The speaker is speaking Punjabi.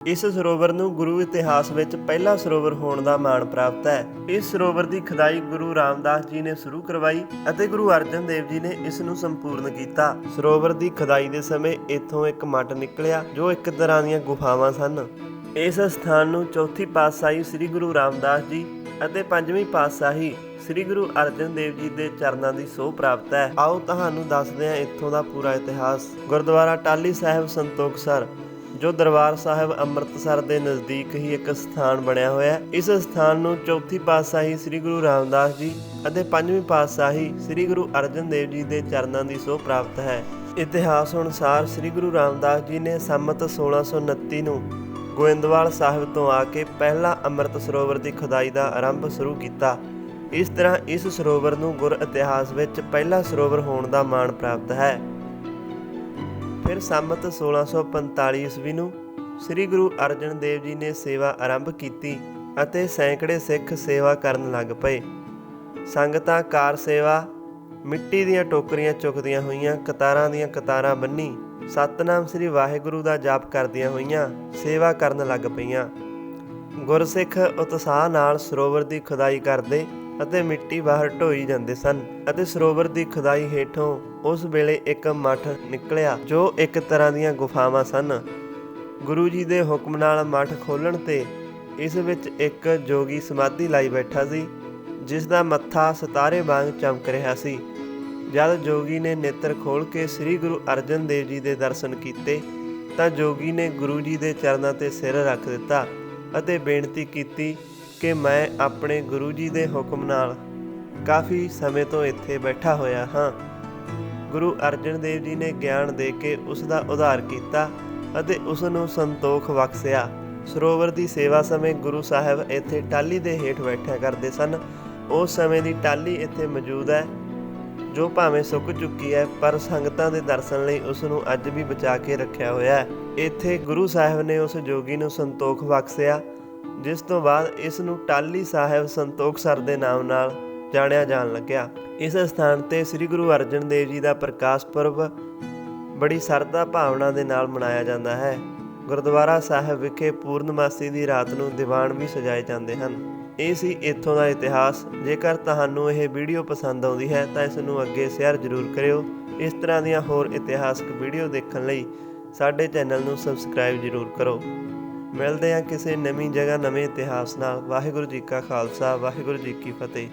ਇਸ ਸਰੋਵਰ ਨੂੰ ਗੁਰੂ ਇਤਿਹਾਸ ਵਿੱਚ ਪਹਿਲਾ ਸਰੋਵਰ ਹੋਣ ਦਾ ਮਾਣ ਪ੍ਰਾਪਤ ਹੈ। ਇਸ ਸਰੋਵਰ ਦੀ ਖੁਦਾਈ ਗੁਰੂ ਰਾਮਦਾਸ ਜੀ ਨੇ ਸ਼ੁਰੂ ਕਰਵਾਈ ਅਤੇ ਗੁਰੂ ਅਰਜਨ ਦੇਵ ਜੀ ਨੇ ਇਸ ਨੂੰ ਸੰਪੂਰਨ ਕੀਤਾ। ਸਰੋਵਰ ਦੀ ਖੁਦਾਈ ਦੇ ਸਮੇਂ ਇੱਥੋਂ ਇੱਕ ਮੱਟ ਨਿਕਲਿਆ, ਜੋ ਇੱਕ ਤਰ੍ਹਾਂ ਦੀਆਂ ਗੁਫਾਵਾਂ ਸਨ। ਇਸ ਸਥਾਨ ਨੂੰ ਚੌਥੀ ਪਾਤਸ਼ਾਹੀ ਸ੍ਰੀ ਗੁਰੂ ਰਾਮਦਾਸ ਜੀ ਅਤੇ ਪੰਜਵੀਂ ਪਾਤਸ਼ਾਹੀ ਸ੍ਰੀ ਗੁਰੂ ਅਰਜਨ ਦੇਵ ਜੀ ਦੇ ਚਰਨਾਂ ਦੀ ਸੋਹ ਪ੍ਰਾਪਤ ਹੈ। ਆਓ ਤੁਹਾਨੂੰ ਦੱਸਦੇ ਹਾਂ ਇੱਥੋਂ ਦਾ ਪੂਰਾ ਇਤਿਹਾਸ। ਗੁਰਦੁਆਰਾ ਟਾਲੀ ਸਾਹਿਬ ਸੰਤੋਖਸਰ ਜੋ ਦਰਬਾਰ ਸਾਹਿਬ ਅੰਮ੍ਰਿਤਸਰ ਦੇ ਨਜ਼ਦੀਕ ਹੀ ਇੱਕ ਸਥਾਨ ਬਣਿਆ ਹੋਇਆ ਹੈ। ਇਸ ਸਥਾਨ ਨੂੰ ਚੌਥੀ ਪਾਤਸ਼ਾਹੀ ਸ੍ਰੀ ਗੁਰੂ ਰਾਮਦਾਸ ਜੀ ਅਤੇ ਪੰਜਵੀਂ ਪਾਤਸ਼ਾਹੀ ਸ੍ਰੀ ਗੁਰੂ ਅਰਜਨ ਦੇਵ ਜੀ ਦੇ ਚਰਨਾਂ ਦੀ ਸੋਹ ਪ੍ਰਾਪਤ ਹੈ। ਇਤਿਹਾਸ ਅਨੁਸਾਰ ਸ੍ਰੀ ਗੁਰੂ ਰਾਮਦਾਸ ਜੀ ਨੇ ਸੰਮਤ 1629 ਨੂੰ ਗੋਇੰਦਵਾਲ ਸਾਹਿਬ ਤੋਂ ਆ ਕੇ ਪਹਿਲਾ ਅੰਮ੍ਰਿਤ ਸਰੋਵਰ ਦੀ ਖੁਦਾਈ ਦਾ ਆਰੰਭ ਸ਼ੁਰੂ ਕੀਤਾ। ਇਸ ਤਰ੍ਹਾਂ ਇਸ ਸਰੋਵਰ ਨੂੰ ਗੁਰ ਇਤਿਹਾਸ ਵਿੱਚ ਪਹਿਲਾ ਸਰੋਵਰ ਹੋਣ ਦਾ ਮਾਣ ਪ੍ਰਾਪਤ ਹੈ। ਫਿਰ ਸੰਮਤ 1645 ਈਸਵੀ ਨੂੰ ਸ੍ਰੀ ਗੁਰੂ ਅਰਜਨ ਦੇਵ ਜੀ ਨੇ ਸੇਵਾ ਆਰੰਭ ਕੀਤੀ ਅਤੇ ਸੈਂਕੜੇ ਸਿੱਖ ਸੇਵਾ ਕਰਨ ਲੱਗ ਪਏ। ਸੰਗਤਾਂ ਕਾਰ ਸੇਵਾ, ਮਿੱਟੀ ਦੀਆਂ ਟੋਕਰੀਆਂ ਚੁੱਕਦੀਆਂ ਹੋਈਆਂ, ਕਤਾਰਾਂ ਦੀਆਂ ਕਤਾਰਾਂ ਬੰਨੀ, ਸਤਨਾਮ ਸ੍ਰੀ ਵਾਹਿਗੁਰੂ ਦਾ ਜਾਪ ਕਰਦੀਆਂ ਹੋਈਆਂ, ਸੇਵਾ ਕਰਨ ਲੱਗ ਪਈਆਂ। ਗੁਰਸਿੱਖ ਉਤਸ਼ਾਹ ਨਾਲ ਸਰੋਵਰ ਦੀ ਖੁਦਾਈ ਕਰਦੇ ਅਤੇ ਮਿੱਟੀ ਬਾਹਰ ਢੋਈ ਜਾਂਦੇ ਸਨ ਅਤੇ ਸਰੋਵਰ ਦੀ ਖੁਦਾਈ ਹੇਠੋਂ ਉਸ ਵੇਲੇ ਇੱਕ ਮੱਠ ਨਿਕਲਿਆ ਜੋ ਇੱਕ ਤਰ੍ਹਾਂ ਦੀਆਂ ਗੁਫਾਵਾਂ ਸਨ। ਗੁਰੂ ਜੀ ਦੇ ਹੁਕਮ ਨਾਲ ਮੱਠ ਖੋਲਣ ਤੇ ਇਸ ਵਿੱਚ ਇੱਕ ਜੋਗੀ ਸਮਾਧੀ ਲਾਈ ਬੈਠਾ ਸੀ, ਜਿਸ ਦਾ ਮੱਥਾ ਸਿਤਾਰੇ ਵਾਂਗ ਚਮਕ ਰਿਹਾ ਸੀ। ਜਦ ਜੋਗੀ ਨੇ ਨੇਤਰ ਖੋਲ ਕੇ ਸ੍ਰੀ ਗੁਰੂ ਅਰਜਨ ਦੇਵ ਜੀ ਦੇ ਦਰਸ਼ਨ ਕੀਤੇ, ਤਾਂ ਜੋਗੀ ਨੇ ਗੁਰੂ ਜੀ ਦੇ ਚਰਨਾਂ ਤੇ ਸਿਰ ਰੱਖ ਦਿੱਤਾ ਅਤੇ ਬੇਨਤੀ ਕੀਤੀ ਕਿ ਮੈਂ ਆਪਣੇ ਗੁਰੂ ਜੀ ਦੇ ਹੁਕਮ ਨਾਲ ਕਾਫੀ ਸਮੇਂ ਤੋਂ ਇੱਥੇ ਬੈਠਾ ਹੋਇਆ ਹਾਂ। ਗੁਰੂ ਅਰਜਨ ਦੇਵ ਜੀ ਨੇ ਗਿਆਨ ਦੇ ਕੇ ਉਸ ਦਾ ਉਧਾਰ ਕੀਤਾ ਅਤੇ ਉਸ ਨੂੰ ਸੰਤੋਖ ਬਖਸ਼ਿਆ। ਸਰੋਵਰ ਦੀ ਸੇਵਾ ਸਮੇਂ ਗੁਰੂ ਸਾਹਿਬ ਇੱਥੇ ਟਾਲੀ ਦੇ ਹੇਠ ਬੈਠਿਆ ਕਰਦੇ ਸਨ। ਉਸ ਸਮੇਂ ਦੀ ਟਾਲੀ ਇੱਥੇ ਮੌਜੂਦ ਹੈ, ਜੋ ਭਾਵੇਂ ਸੁੱਕ ਚੁੱਕੀ ਹੈ, ਪਰ ਸੰਗਤਾਂ ਦੇ ਦਰਸ਼ਨ ਲਈ ਉਸ ਨੂੰ ਅੱਜ ਵੀ ਬਚਾ ਕੇ ਰੱਖਿਆ ਹੋਇਆ ਹੈ। ਇੱਥੇ ਗੁਰੂ ਸਾਹਿਬ ਨੇ ਉਸ ਜੋਗੀ ਨੂੰ ਸੰਤੋਖ ਬਖਸ਼ਿਆ ਜਿਸ ਤੋਂ ਬਾਅਦ ਇਸ ਨੂੰ ਟਾਲੀ ਸਾਹਿਬ ਸੰਤੋਖਸਰ ਦੇ ਨਾਮ ਨਾਲ ਜਾਣਿਆ ਜਾਣ ਲੱਗਿਆ। ਇਸ ਸਥਾਨ ਤੇ ਸ੍ਰੀ ਗੁਰੂ ਅਰਜਨ ਦੇਵ ਜੀ ਦਾ ਪ੍ਰਕਾਸ਼ ਪੁਰਬ ਬੜੀ ਸਰਦਾ ਭਾਵਨਾ ਦੇ ਨਾਲ ਮਨਾਇਆ ਜਾਂਦਾ ਹੈ। ਗੁਰਦੁਆਰਾ ਸਾਹਿਬ ਵਿਖੇ ਪੂਰਨਮਾਸੀ ਦੀ ਰਾਤ ਨੂੰ ਦੀਵਾਨ ਵੀ ਸਜਾਏ ਜਾਂਦੇ ਹਨ। ਇਹ ਸੀ ਇੱਥੋਂ ਦਾ ਇਤਿਹਾਸ। ਜੇਕਰ ਤੁਹਾਨੂੰ ਇਹ ਵੀਡੀਓ ਪਸੰਦ ਆਉਂਦੀ ਹੈ, ਤਾਂ ਇਸ ਨੂੰ ਅੱਗੇ ਸ਼ੇਅਰ ਜ਼ਰੂਰ ਕਰਿਓ। ਇਸ ਤਰ੍ਹਾਂ ਦੀਆਂ ਹੋਰ ਇਤਿਹਾਸਕ ਵੀਡੀਓ ਦੇਖਣ ਲਈ ਸਾਡੇ ਚੈਨਲ ਨੂੰ ਸਬਸਕ੍ਰਾਈਬ ਜ਼ਰੂਰ ਕਰੋ। ਮਿਲਦੇ ਹਾਂ ਕਿਸੇ ਨਵੀਂ ਜਗ੍ਹਾ, ਨਵੇਂ ਇਤਿਹਾਸ ਨਾਲ। ਵਾਹਿਗੁਰੂ ਜੀ ਕਾ ਖਾਲਸਾ, ਵਾਹਿਗੁਰੂ ਜੀ ਕੀ ਫਤਿਹ।